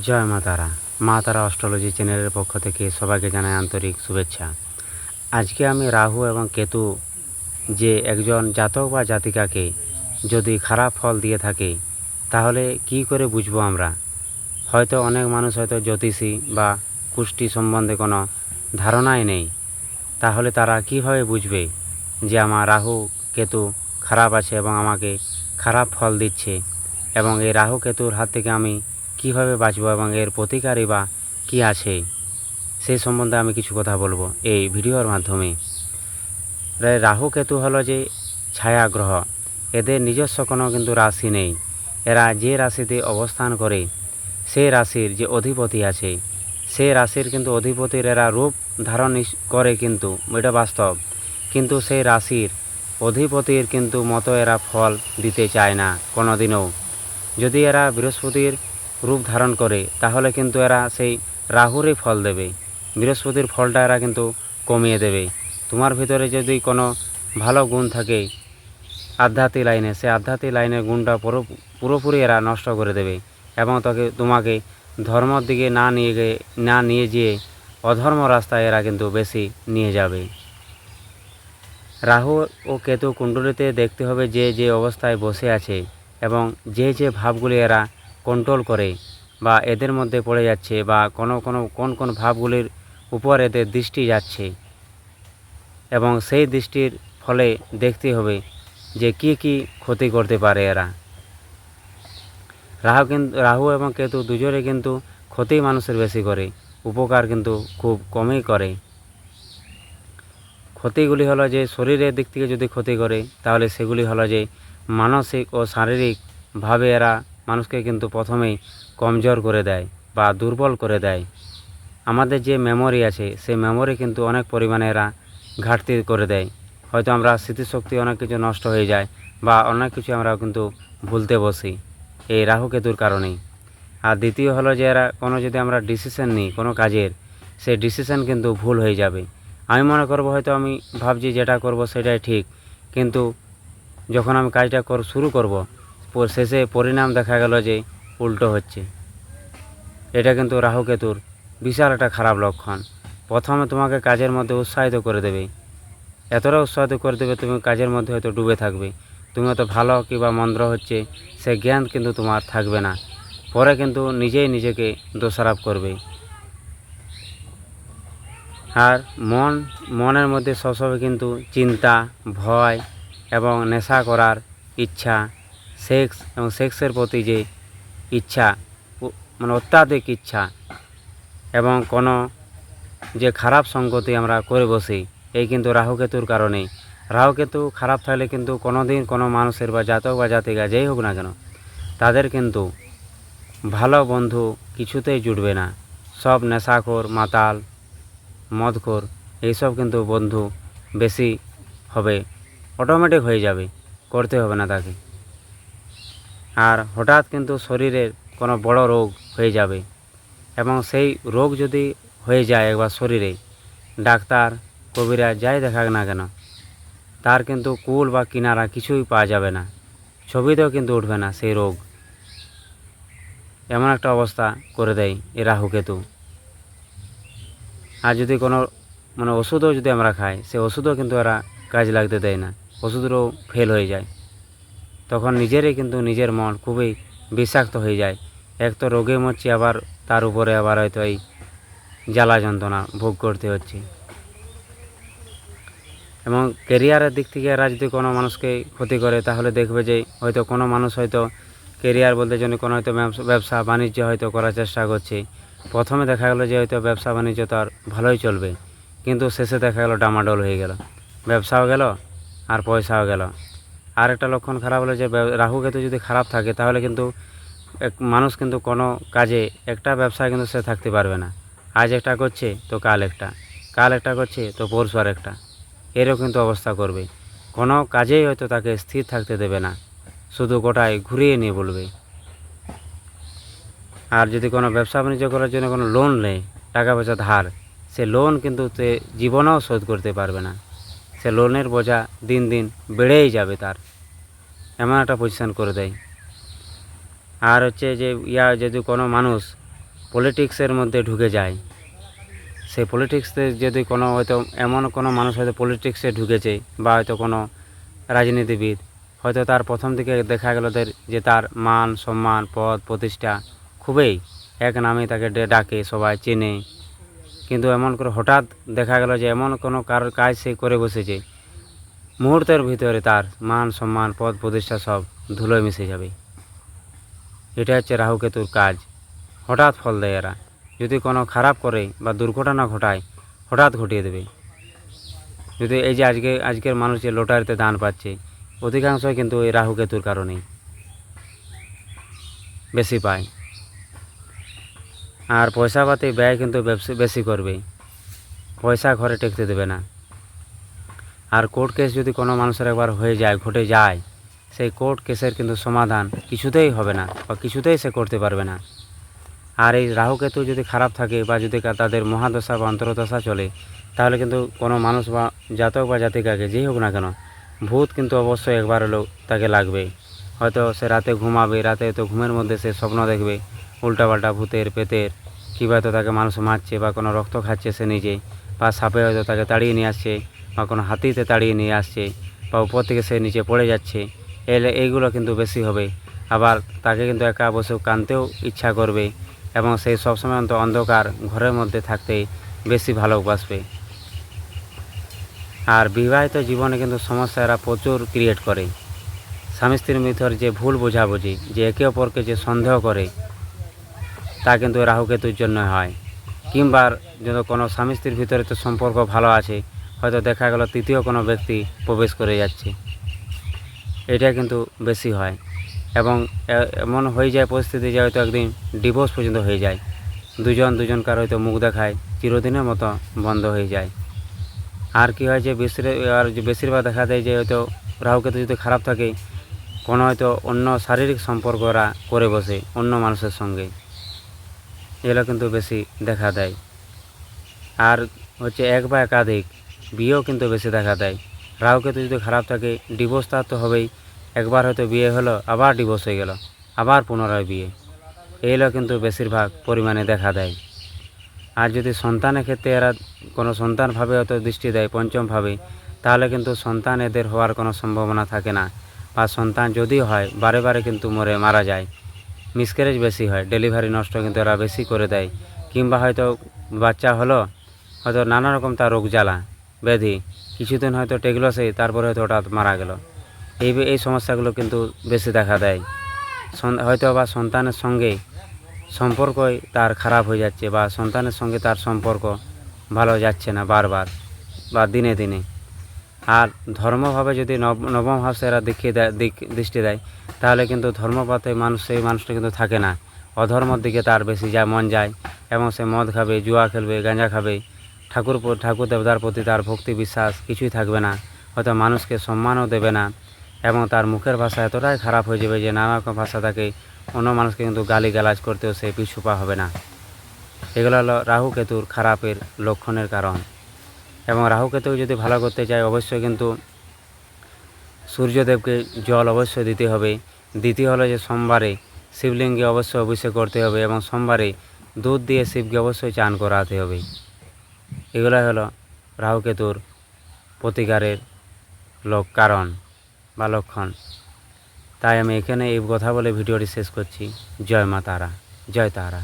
জয় মা তারা। মা তারা অস্ট্রোলজি চ্যানেলের পক্ষ থেকে সবাইকে জানাই আন্তরিক শুভেচ্ছা। আজকে আমি রাহু এবং কেতু যে একজন জাতক বা জাতিকাকে যদি খারাপ ফল দিয়ে থাকে, তাহলে কি করে বুঝব আমরা? হয়তো অনেক মানুষ হয়তো জ্যোতিষী বা কুষ্টি সম্বন্ধে কোনো ধারণাই নেই। তাহলে তারা কীভাবে বুঝবে যে আমার রাহু, কেতু খারাপ আছে এবং আমাকে খারাপ ফল দিচ্ছে? এবং এই রাহু, কেতুর হাত থেকে আমি কীভাবে বাঁচবো এবং এর প্রতিকারই বা কী আছে? সেই সম্বন্ধে আমি কিছু কথা বলব এই ভিডিওর মাধ্যমে। রাহু কেতু হলো যে ছায়া গ্রহ। এদের নিজস্ব কোনো কিন্তু রাশি নেই। এরা যে রাশিতে অবস্থান করে সেই রাশির যে অধিপতি আছে সেই রাশির কিন্তু অধিপতির এরা রূপ ধারণ করে কিন্তু, এটা বাস্তব। কিন্তু সেই রাশির অধিপতির কিন্তু মতো এরা ফল দিতে চায় না কোনোদিনও। যদি এরা বৃহস্পতির রূপ ধারণ করে, তাহলে কিন্তু এরা সেই রাহুরই ফল দেবে। বৃহস্পতির ফলটা এরা কিন্তু কমিয়ে দেবে। তোমার ভিতরে যদি কোনো ভালো গুণ থাকে আধ্যাত্মিক লাইনে, সে আধ্যাত্মিক লাইনের গুণটা পুরো, পুরোপুরি এরা নষ্ট করে দেবে এবং তোকে, তোমাকে ধর্মর দিকে না নিয়ে গিয়ে, না নিয়ে যেয়ে অধর্ম রাস্তায় এরা কিন্তু বেশি নিয়ে যাবে। রাহু ও কেতু কুণ্ডলিতে দেখতে হবে যে যে অবস্থায় বসে আছে এবং যে যে ভাবগুলি এরা কন্ট্রোল করে বা এদের মধ্যে পড়ে যাচ্ছে বা কোনো কোনো কোন কোন ভাবগুলির উপর এদের দৃষ্টি যাচ্ছে এবং সেই দৃষ্টির ফলে দেখতে হবে যে কি কি ক্ষতি করতে পারে এরা। রাহু কিন্তু রাহু এবং কেতু দুজনে কিন্তু ক্ষতি মানুষের বেশি করে, উপকার কিন্তু খুব কমই করে। ক্ষতিগুলি হলো যে শরীরের দিক থেকে যদি ক্ষতি করে, তাহলে সেগুলি হলো যে মানসিক ও শারীরিকভাবে এরা মানুষকে কিন্তু প্রথমেই কমজোর করে দেয় বা দুর্বল করে দেয়। আমাদের যে মেমোরি আছে, সেই মেমোরি কিন্তু অনেক পরিমাণে এরা ঘাটতি করে দেয়। হয়তো আমরা স্মৃতিশক্তি অনেক কিছু নষ্ট হয়ে যায় বা অনেক কিছু আমরা কিন্তু ভুলতে বসি এই রাহু কেতুর কারণেই। আর দ্বিতীয় হলো যে এরা কোনো যদি আমরা ডিসিশন নিই কোনো কাজের, সেই ডিসিশন কিন্তু ভুল হয়ে যাবে। আমি মনে করব হয়তো আমি ভাবছি যেটা করব সেটাই ঠিক, কিন্তু যখন আমি কাজটা কর, শুরু করব শেষে পরিণাম দেখা গেল যে উল্টো হচ্ছে। এটা কিন্তু রাহুকেতুর বিশাল একটা খারাপ লক্ষণ। প্রথমে তোমাকে কাজের মধ্যে উৎসাহিত করে দেবে। এতটা উৎসাহিত করে দেবে তুমি কাজের মধ্যে হয়তো ডুবে থাকবে। তুমি হয়তো ভালো কিংবা মন্দ হচ্ছে, সে জ্ঞান কিন্তু তোমার থাকবে না। পরে কিন্তু নিজেই নিজেকে দোষারোপ করবে। আর মন, মনের মধ্যে সবসময় কিন্তু চিন্তা, ভয় এবং নেশা করার ইচ্ছা সেক্স এবং সেক্সের প্রতি যে ইচ্ছা মানে অত্যাধিক ইচ্ছা এবং কোনো যে খারাপ সঙ্গতি আমরা করে বসি, এই কিন্তু রাহুকেতুর কারণে। রাহুকেতু খারাপ থাকলে কিন্তু কোনো দিন কোনো মানুষের বা জাতক বা জাতিকা যেই হোক না কেন, তাদের কিন্তু ভালো বন্ধু কিছুতেই জুটবে না। সব নেশাখোর, মাতাল, মদখোর, এইসব কিন্তু বন্ধু বেশি হবে অটোমেটিক হয়ে যাবে, করতে হবে না তাকে। আর হঠাৎ কিন্তু শরীরের কোনো বড় রোগ হয়ে যাবে। এবং সেই রোগ যদি হয়ে যায় একবার শরীরে, ডাক্তার কবিরা যাই দেখাক না কেন, তার কিন্তু কুল বা কিনারা কিছুই পাওয়া যাবে না, ছবিতেও কিন্তু উঠবে না সেই রোগ। এমন একটা অবস্থা করে দেয় এ রাহু কেতু। আর যদি কোনো মানে ওষুধও যদি আমরা খাই, সে ওষুধও কিন্তু এরা কাজ লাগতে দেয় না, ওষুধেরও ফেল হয়ে যায়। তখন নিজেরই কিন্তু নিজের মন খুবই বিষাক্ত হয়ে যায়। এক তো রোগে মরছি, আবার তার উপরে আবার হয়তো এই জ্বালা যন্ত্রণা ভোগ করতে হচ্ছে। এবং কেরিয়ারের দিক থেকে এরা যদি কোনো মানুষকে ক্ষতি করে, তাহলে দেখবে যে হয়তো কোনো মানুষ হয়তো কেরিয়ার বলতে জন্য কোনো হয়তো ব্যবসা- বাণিজ্য হয়তো করার চেষ্টা করছে। প্রথমে দেখা গেলো যে হয়তো ব্যবসা বাণিজ্য তার ভালোই চলবে, কিন্তু শেষে দেখা গেলো ডামাডোল হয়ে গেল। ব্যবসাও গেল, আর পয়সাও গেল। আর একটা লক্ষণ খারাপ হলো যে রাহু কেতু যদি খারাপ থাকে, তাহলে কিন্তু এক মানুষ কিন্তু কোনো কাজে একটা ব্যবসায় কিন্তু সে থাকতে পারবে না। আজ একটা করছে, তো কাল একটা। কাল একটা করছে, তো পরশু আর একটা। এরও কিন্তু অবস্থা করবে। কোনো কাজেই হয়তো তাকে স্থির থাকতে দেবে না। শুধু গোটায় ঘুরিয়ে নিয়ে বলবে। আর যদি কোনো ব্যবসা বাণিজ্য করার জন্য কোনো লোন নেয়, টাকা পয়সা ধার, সে লোন কিন্তু জীবনেও শোধ করতে পারবে না। সে লোনের বোঝা দিন দিন বেড়েই যাবে তার। এমন একটা পজিশন করে দেয়। আর হচ্ছে যে, ইয়া যদি কোনো মানুষ পলিটিক্সের মধ্যে ঢুকে যায় সেই পলিটিক্সে যদি কোনো হয়তো এমন কোনো মানুষ হয়তো পলিটিক্সে ঢুকেছে বা হয়তো কোনো রাজনীতিবিদ, হয়তো তার প্রথম দিকে দেখা গেল যে তার মান, সম্মান, পদ, প্রতিষ্ঠা খুবই এক নামে তাকে ডাকে, সবাই চেনে। কিন্তু এমন করে হঠাৎ দেখা গেল যে এমন কোনো কারোর কাজ সে করে বসেছে। মুহূর্তের ভিতরে তার মান, সম্মান, পদ, প্রতিষ্ঠা সব ধুলোয় মিশে যাবে। এটা হচ্ছে রাহুকেতুর কাজ। হঠাৎ ফল দেয় এরা। যদি কোনো খারাপ করে বা দুর্ঘটনা ঘটায়, হঠাৎ ঘটিয়ে দেবে। যদি এই যে আজকে, আজকের মানুষ যে লোটারিতে দান পাচ্ছে, অধিকাংশই কিন্তু এই রাহুকেতুর কারণেই বেশি পায়। আর পয়সা পাতি ব্যয় কিন্তু বেশি করবে। পয়সা ঘরে টেকতে দেবে না। আর কোর্ট কেস যদি কোনো মানুষের একবার হয়ে যায়, ঘটে যায়, সেই কোর্ট কেসের কিন্তু সমাধান কিছুতেই হবে না বা কিছুতেই সে করতে পারবে না। আর এই রাহুকেতু যদি খারাপ থাকে বা যদি তাদের মহাদশা বা অন্তর্দশা চলে, তাহলে কিন্তু কোনো মানুষ বা জাতক বা জাতিকাকে যেই হোক না কেন, ভূত কিন্তু অবশ্যই একবার হলেও তাকে লাগবে। হয়তো সে রাতে ঘুমাবে, রাতে তো ঘুমের মধ্যে সে স্বপ্ন দেখবে, উল্টাপাল্টা ভূতের পেতের কী হয়তো তাকে মানুষ মারছে বা কোনো রক্ত খাচ্ছে সে নিজে, বা সাপে হয়তো তাকে তাড়িয়ে নিয়ে আসছে, বা কোনো হাতিতে তাড়িয়ে নিয়ে আসছে, বা উপর থেকে সে নিচে পড়ে যাচ্ছে, এলে এইগুলো কিন্তু বেশি হবে। আবার তাকে কিন্তু একা বসে কানতেও ইচ্ছা করবে এবং সেই সবসময় অন্ত অন্ধকার ঘরের মধ্যে থাকতে বেশি ভালোবাসবে আর বিবাহিত জীবনে কিন্তু সমস্যা এরা প্রচুর ক্রিয়েট করে। স্বামী স্ত্রীর ভিতর যে ভুল বোঝাবুঝি, যে একে অপরকে যে সন্দেহ করে, তা কিন্তু রাহুকেতুর জন্য হয়। কিংবা যদি কোনো স্বামী স্ত্রীর ভিতরে তো সম্পর্ক ভালো আছে, হয়তো দেখা গেল তৃতীয় কোনো ব্যক্তি প্রবেশ করে যাচ্ছে। এটা কিন্তু বেশি হয়। এবং এমন হয়ে যায় পরিস্থিতি যে হয়তো একদিন ডিভোর্স পর্যন্ত হয়ে যায়। দুজন দুজনকার হয়তো মুখ দেখায়, চিরদিনের মতো বন্ধ হয়ে যায়। আর কি হয় যে বেশির, আর বেশিরভাগ দেখা দেয় যে হয়তো রাহুকেতু যদি খারাপ থাকে কোনো হয়তো অন্য শারীরিক সম্পর্ক ওরা করে বসে অন্য মানুষের সঙ্গে। এগুলো কিন্তু বেশি দেখা দেয়। আর হচ্ছে এক বা একাধিক বিয়েও কিন্তু বেশি দেখা দেয়। রাহুকেতু যদি খারাপ থাকে ডিভোর্স তার তো হবেই। একবার হয়তো বিয়ে হলো, আবার ডিভোর্স হয়ে গেল, আবার পুনরায় বিয়ে। এইগুলো কিন্তু বেশিরভাগ পরিমাণে দেখা দেয়। আর যদি সন্তানের ক্ষেত্রে এরা কোনো সন্তানভাবে হয়তো দৃষ্টি দেয়, পঞ্চমভাবে, তাহলে কিন্তু সন্তান এদের হওয়ার কোনো সম্ভাবনা থাকে না। বা সন্তান যদি হয়, বারে বারে কিন্তু মরে মারা যায়। মিসক্যারেজ বেশি হয়, ডেলিভারি নষ্ট কিন্তু এরা বেশি করে দেয়। কিংবা হয়তো বাচ্চা হলো, হয়তো নানা রকম তার রোগ জ্বালা, ব্যাধি, কিছুদিন হয়তো টেকলো সেই তারপরে হয়তো হঠাৎ মারা গেল। এই এই সমস্যাগুলো কিন্তু বেশি দেখা দেয়। হয়তো বা সন্তানের সঙ্গে সম্পর্কই তার খারাপ হয়ে যাচ্ছে বা সন্তানের সঙ্গে তার সম্পর্ক ভালো যাচ্ছে না বারবার বা দিনে দিনে। আর ধর্মভাবে যদি নব- নবম ভাব এরা দেখিয়ে দেয় দৃষ্টি দেয়, তাহলে কিন্তু ধর্মপথে মানুষ, সেই মানুষটা কিন্তু থাকে না। অধর্মর দিকে তার বেশি যায় মন যায়, এবং সে মদ খাবে, জুয়া খেলবে, গাঁজা খাবে, ঠাকুর ঠাকুর দেবতার প্রতি তার ভক্তি, বিশ্বাস কিছুই থাকবে না, হয়তো মানুষকে সম্মানও দেবে না, এবং তার মুখের ভাষা এতটাই খারাপ হয়ে যাবে যে নানা রকম ভাষা তাকে অন্য মানুষকে কিন্তু গালি গালাজ করতেও সে পিছুপা হবে না। এগুলো হলো রাহু কেতুর খারাপের লক্ষণের কারণ। এবং রাহু কেতু যদি ভালো করতে চায়, অবশ্যই কিন্তু সূর্যদেবকে জল অবশ্যই দিতে হবে। দ্বিতীয় হলো যে সোমবারে শিবলিঙ্গে অবশ্যই অভিষেক করতে হবে এবং সোমবারে দুধ দিয়ে শিবকে অবশ্যই চান করাতে হবে। এগুলো হলো রাহুকেতুর প্রতিকারের লোক কারণ বা লক্ষণ। তাই আমি এখানে এই কথা বলে ভিডিওটি শেষ করছি। জয় মা তারা, জয় তারা।